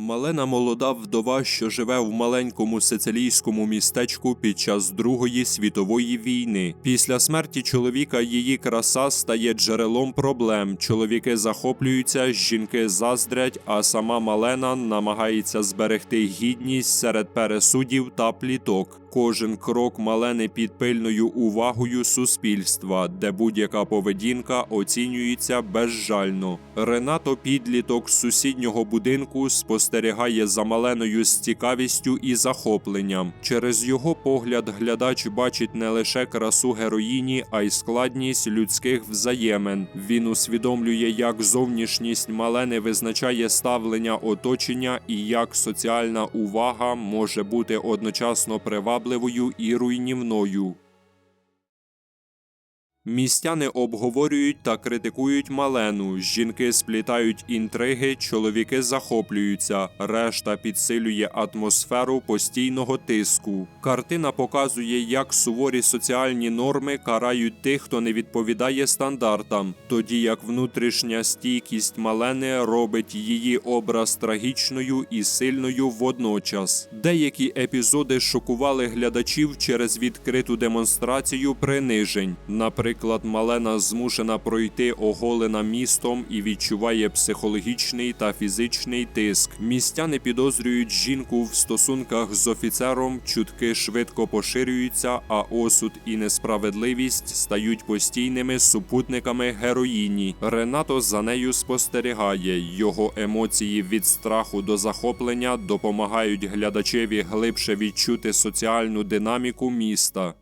Малена молода вдова, що живе в маленькому сицилійському містечку під час Другої світової війни. Після смерті чоловіка її краса стає джерелом проблем. Чоловіки захоплюються, жінки заздрять, а сама Малена намагається зберегти гідність серед пересудів та пліток. Кожен крок Малени під пильною увагою суспільства, де будь-яка поведінка оцінюється безжально. Ренато підліток з сусіднього будинку спостерігає за Маленою з цікавістю і захопленням. Через його погляд глядач бачить не лише красу героїні, а й складність людських взаємин. Він усвідомлює, як зовнішність Малени визначає ставлення оточення і як соціальна увага може бути одночасно привабливою і руйнівною. Містяни обговорюють та критикують Малену. Жінки сплітають інтриги, чоловіки захоплюються. Решта підсилює атмосферу постійного тиску. Картина показує, як суворі соціальні норми карають тих, хто не відповідає стандартам, тоді як внутрішня стійкість Малени робить її образ трагічною і сильною водночас. Деякі епізоди шокували глядачів через відкриту демонстрацію принижень. Наприклад, Малена змушена пройти оголена містом і відчуває психологічний та фізичний тиск. Містяни підозрюють жінку в стосунках з офіцером, чутки швидко поширюються, а осуд і несправедливість стають постійними супутниками героїні. Ренато за нею спостерігає. Його емоції від страху до захоплення допомагають глядачеві глибше відчути соціальну динаміку міста.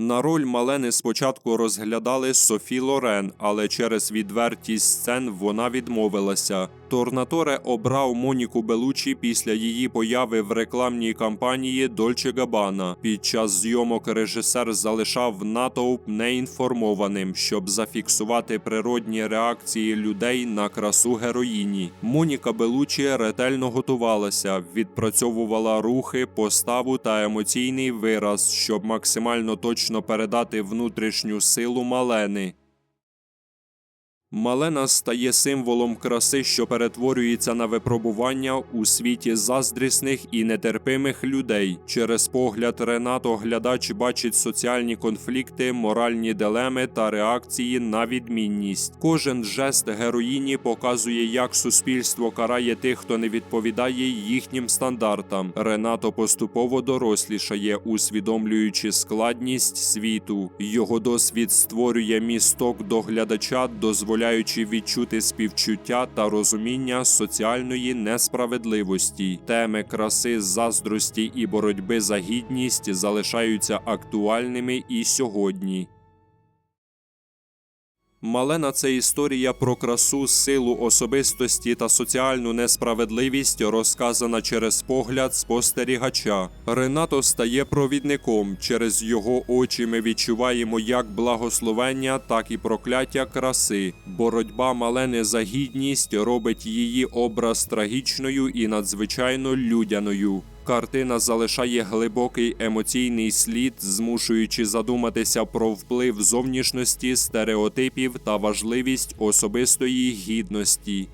На роль Малени спочатку розглядали Софі Лорен, але через відвертість сцен вона відмовилася. Торнаторе обрав Моніку Белучі після її появи в рекламній кампанії Дольче Габана. Під час зйомок режисер залишав натовп неінформованим, щоб зафіксувати природні реакції людей на красу героїні. Моніка Белучі ретельно готувалася, відпрацьовувала рухи, поставу та емоційний вираз, щоб максимально точно передати внутрішню силу Малени. Малена стає символом краси, що перетворюється на випробування у світі заздрісних і нетерпимих людей. Через погляд Ренато глядач бачить соціальні конфлікти, моральні дилеми та реакції на відмінність. Кожен жест героїні показує, як суспільство карає тих, хто не відповідає їхнім стандартам. Ренато поступово дорослішає, усвідомлюючи складність світу. Його досвід створює місток до глядача, дозволяючи відчути співчуття та розуміння соціальної несправедливості. Теми краси, заздрості і боротьби за гідність залишаються актуальними і сьогодні. Малена це історія про красу, силу особистості та соціальну несправедливість, розказана через погляд спостерігача. Ренато стає провідником. Через його очі ми відчуваємо як благословення, так і прокляття краси. Боротьба Малени за гідність робить її образ трагічною і надзвичайно людяною. Картина залишає глибокий емоційний слід, змушуючи задуматися про вплив зовнішності, стереотипів та важливість особистої гідності.